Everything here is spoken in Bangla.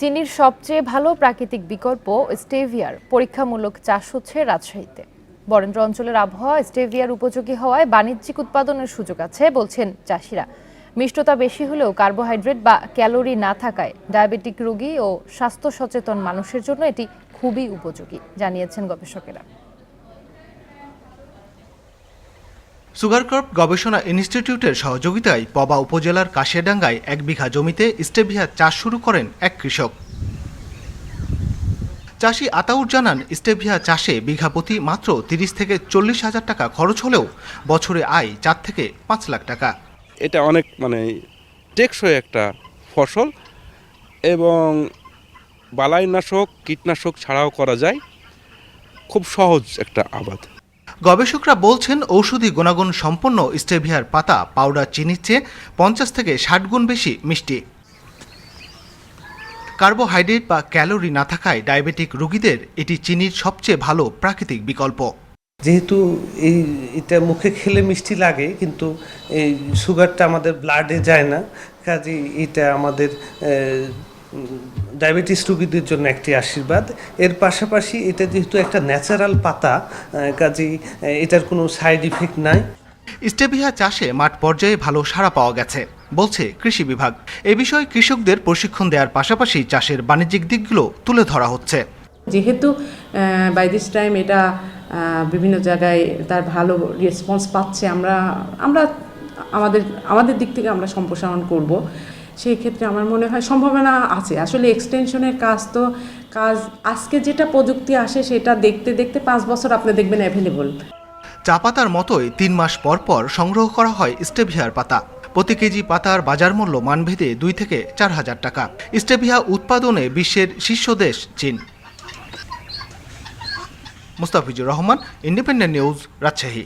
চিনির সবচেয়ে ভালো প্রাকৃতিক বিকল্প স্টেভিয়ার, পরীক্ষামূলক চাষ হচ্ছে রাজশাহীতে। বরেন্দ্র অঞ্চলের আবহাওয়া স্টেভিয়ার উপযোগী হওয়ায় বাণিজ্যিক উৎপাদনের সুযোগ আছে বলছেন চাষিরা। মিষ্টতা বেশি হলেও কার্বোহাইড্রেট বা ক্যালোরি না থাকায় ডায়াবেটিক রোগী ও স্বাস্থ্য সচেতন মানুষের জন্য এটি খুবই উপযোগী, জানিয়েছেন গবেষকেরা। সুগার ক্রপ গবেষণা ইনস্টিটিউটের সহযোগিতায় পবা উপজেলার কাশিয়াডাঙ্গায় এক বিঘা জমিতে স্টেভিয়া চাষ শুরু করেন এক কৃষক। চাষি আতাউর জানান, স্টেভিয়া চাষে বিঘা প্রতি মাত্র তিরিশ থেকে চল্লিশ হাজার টাকা খরচ হলেও বছরে আয় চার থেকে পাঁচ লাখ টাকা। এটা অনেক মানে টেকসই একটা ফসল এবং বালাইনাশক, কীটনাশক ছাড়াও করা যায়। খুব সহজ একটা আবাদ। গবেষকরা বলছেন ঔষধি গুণাগুণ সম্পন্ন স্টেভিয়ার পাতা পাউডার চিনির চেয়ে পঞ্চাশ থেকে ষাট গুণ বেশি মিষ্টি। কার্বোহাইড্রেট বা ক্যালোরি না থাকায় ডায়াবেটিক রোগীদের এটি চিনির সবচেয়ে ভালো প্রাকৃতিক বিকল্প। যেহেতু এই, এটা মুখে খেলে মিষ্টি লাগে, কিন্তু এই সুগারটা আমাদের ব্লাডে যায় না কাজে এটা আমাদের ডায়াবেটিস রোগীদের জন্য একটি আশীর্বাদ। এর পাশাপাশি এটা যেহেতু একটা ন্যাচারাল পাতা কাজেই এটার কোনো সাইড ইফেক্ট নাই। স্টেভিয়া চাষে মাঠ পর্যায়ে ভালো সাড়া পাওয়া গেছে বলছে কৃষি বিভাগ। এ বিষয়ে কৃষকদের প্রশিক্ষণ দেওয়ার পাশাপাশি চাষের বাণিজ্যিক দিকগুলো তুলে ধরা হচ্ছে। যেহেতু বাই দিস টাইম এটা বিভিন্ন জায়গায় তার ভালো রেসপন্স পাচ্ছে আমরা আমরা আমাদের আমাদের দিক থেকে আমরা সম্প্রসারণ করব। সেই ক্ষেত্রে আমার মনে হয় সম্ভাবনা আছে। আসলে এক্সটেনশনের কাজ তো, কাজ আজকে যেটা প্রযুক্তি আসে সেটা দেখতে দেখতে পাঁচ বছর আপনি দেখবেন অ্যাভেলেবল চা পাতার মতোই তিন মাস পর পর সংগ্রহ করা হয় স্টেভিয়ার পাতা। প্রতি কেজি পাতার বাজার মূল্য মানভেদে দুই থেকে চার হাজার টাকা। স্টেভিয়া উৎপাদনে বিশ্বের শীর্ষ দেশ, চীন। Mustafizur Rahman independent news Rajshahi.